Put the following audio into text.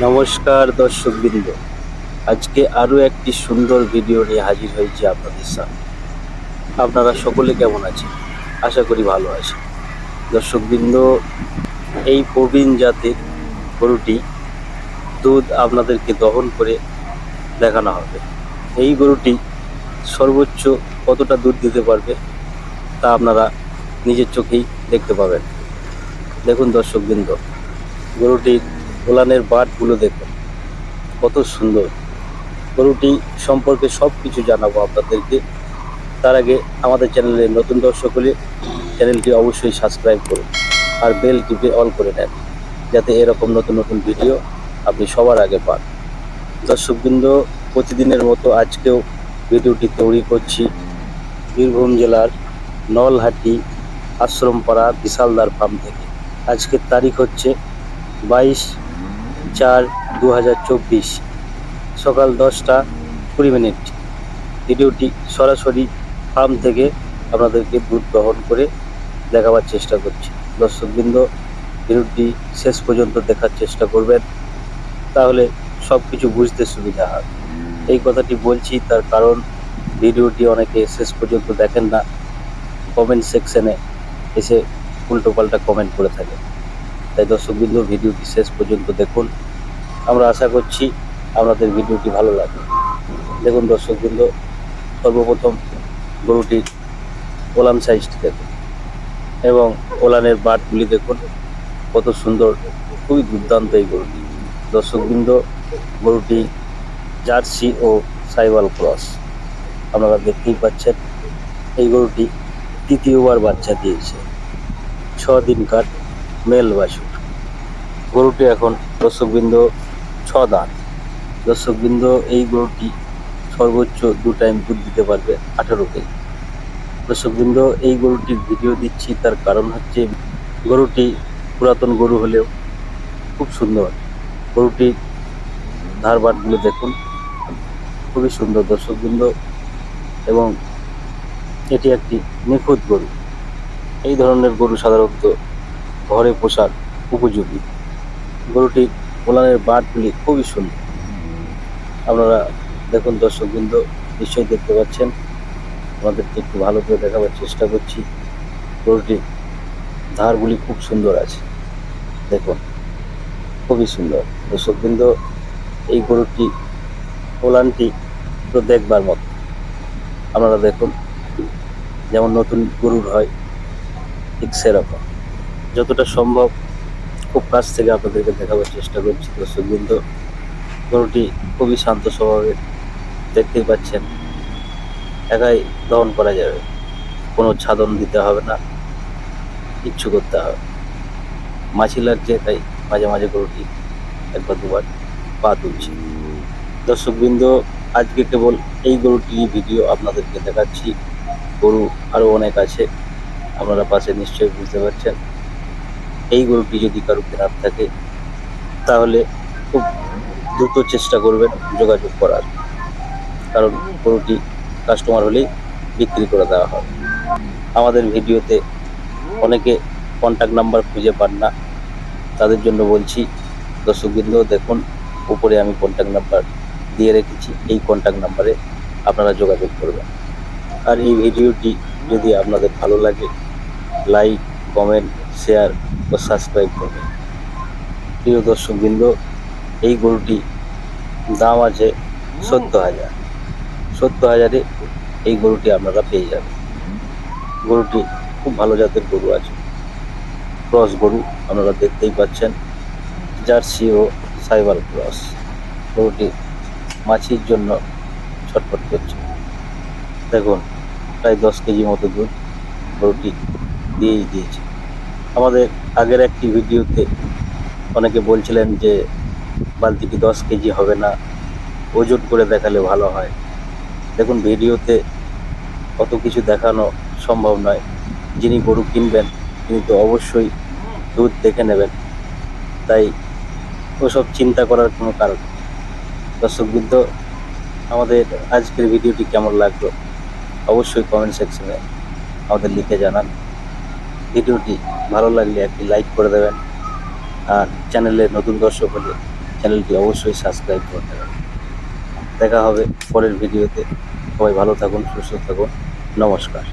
নমস্কার দর্শকবৃন্দ। আজকে আরও একটি সুন্দর ভিডিও নিয়ে হাজির হয়েছি আপনাদের সামনে। আপনারা সকলে কেমন আছেন? আশা করি ভালো আছেন। দর্শকবৃন্দ, এই প্রবীণ জাতের গরুটি দুধ আপনাদেরকে দহন করে দেখানো হবে। এই গরুটি সর্বোচ্চ কতটা দুধ দিতে পারবে তা আপনারা নিজের চোখেই দেখতে পাবেন। দেখুন দর্শকবৃন্দ, গরুটির ওলানের বাটগুলো দেখুন। কত সুন্দর। গরুটি সম্পর্কে সব কিছু জানাব আপনাদেরকে। তার আগে আমাদের চ্যানেলে নতুন দর্শক হলে চ্যানেলটি অবশ্যই সাবস্ক্রাইব করুন আর বেল টিপে অল করে নেন, যাতে এরকম নতুন নতুন ভিডিও আপনি সবার আগে পান। দর্শকবৃন্দ, প্রতিদিনের মতো আজকেও ভিডিওটি তৈরি করছি বীরভূম জেলার নলহাটি আশ্রমপাড়া বিশালদার ফার্ম থেকে। আজকের তারিখ হচ্ছে বাইশ চার দু সকাল দশটা কুড়ি মিনিট। ভিডিওটি সরাসরি ফার্ম থেকে আপনাদেরকে দুধ গ্রহণ করে দেখাবার চেষ্টা করছি। দর্শকবৃন্দ, ভিডিওটি শেষ পর্যন্ত দেখার চেষ্টা করবেন, তাহলে সব কিছু বুঝতে সুবিধা হয় এই কথাটি বলছি তার কারণ ভিডিওটি অনেকে শেষ পর্যন্ত দেখেন না। কমেন্ট সেকশনে এসে উল্টোপাল্টা কমেন্ট করে থাকে তাই দর্শকবৃন্দ ভিডিওটি শেষ পর্যন্ত দেখুন। আমরা আশা করছি আপনাদের ভিডিওটি ভালো লাগবে। দেখুন দর্শকবৃন্দ সর্বপ্রথম গরুটির ওলান সাইজটি দেখুন এবং ওলানের বাটগুলি দেখুন। কত সুন্দর, খুবই দুর্দান্ত এই গরুটি। দর্শকবৃন্দ গরুটি জার্সি ও সাইবাল ক্রস। আপনারা দেখতেই পাচ্ছেন, এই গরুটি তৃতীয়বার বাচ্চা দিয়েছে। ছ দিন দিনকার মেল বাছুর গরুটি এখন দর্শকবৃন্দ ছ দাঁত দর্শকবৃন্দ, এই গরুটি সর্বোচ্চ দু টাইম দুধ দিতে পারবে আঠারো কেজি। দর্শকবৃন্দ, এই গরুটির ভিডিও দিচ্ছি, তার কারণ হচ্ছে গরুটি পুরাতন গরু হলেও খুব সুন্দর। গরুটির ধারবাটগুলো দেখুন, খুবই সুন্দর দর্শকবৃন্দ। এবং এটি একটি নিখুঁত গরু। এই ধরনের গরু সাধারণত ঘরে পোষার উপযোগী। গরুটির ওলানের বাটগুলি খুবই সুন্দর। আপনারা দেখুন দর্শকবৃন্দ, নিশ্চয়ই দেখতে পাচ্ছেন। আমাদেরকে একটু ভালো করে দেখাবার চেষ্টা করছি। গরুটির ধারগুলি খুব সুন্দর আছে। দেখুন, খুবই সুন্দর। দর্শকবৃন্দ, এই গরুটি ওলানটি তো দেখবার মতো। আপনারা দেখুন, যেমন নতুন গরুর হয়, ঠিক সেরকম। যতটা সম্ভব খুব কাছ থেকে আপনাদেরকে দেখাবার চেষ্টা করছি। দর্শক দর্শকবৃন্দ গরুটি খুবই শান্ত স্বভাবের দেখতেই পাচ্ছেন। একাই দহন করা যাবে। কোনো ছাদন দিতে হবে না, কিচ্ছু করতে হবে। মাছি লাগছে, তাই মাঝে মাঝে গরুটি একবার দুবার পা তুলছে। দর্শকবৃন্দ আজকে কেবল এই গরুটি ভিডিও আপনাদেরকে দেখাচ্ছি। গরু আরও অনেক আছে, আপনারা পাশে নিশ্চয়ই বুঝতে পারছেন। এই গরুটি যদি কারও কেনার থাকে, তাহলে খুব দ্রুত চেষ্টা করবেন যোগাযোগ করার। কারণ গরুটি কাস্টমার হলেই বিক্রি করে দেওয়া হয়। আমাদের ভিডিওতে অনেকে কন্ট্যাক্ট নাম্বার খুঁজে পান না। তাদের জন্য বলছি, দর্শকবৃন্দ দেখুন, উপরে আমি কন্ট্যাক্ট নাম্বার দিয়ে রেখেছি। এই কন্ট্যাক্ট নাম্বারে আপনারা যোগাযোগ করবেন। আর এই ভিডিওটি যদি আপনাদের ভালো লাগে লাইক কমেন্ট শেয়ার ও সাবস্ক্রাইব করবেন প্রিয় দর্শকবৃন্দ, এই গরুটি দাম আছে সত্তর হাজার। সত্তর হাজারে এই গরুটি আপনারা পেয়ে যাবেন। গরুটি খুব ভালো জাতের গরু আছে। ক্রস গরু আপনারা দেখতেই পাচ্ছেন। জার্সি ও সাইবার ক্রস। গরুটি মাছির জন্য ছটফট করছে। দেখুন, প্রায় দশ কেজি মতো দুধ গরুটি দিয়েই দিয়েছে। আমাদের আগের একটি ভিডিওতে অনেকে বলছিলেন যে বালতিটি দশ কেজি হবে না? ওজন করে দেখালে ভালো হয়। দেখুন, ভিডিওতে অত কিছু দেখানো সম্ভব নয়। যিনি গরু কিনবেন, তিনি তো অবশ্যই দুধ দেখে নেবেন। তাই ওসব চিন্তা করার কোনো কারণ নেই। দর্শকবৃন্দ আমাদের আজকের ভিডিওটি কেমন লাগল? অবশ্যই কমেন্ট সেকশনে আমাদের লিখে জানান। ভিডিওটি ভালো লাগলে একটি লাইক করে দেবেন। আর চ্যানেলে নতুন দর্শক হলে চ্যানেলটি অবশ্যই সাবস্ক্রাইব করে দেবেন। দেখা হবে পরের ভিডিওতে। সবাই ভালো থাকুন, সুস্থ থাকুন। নমস্কার।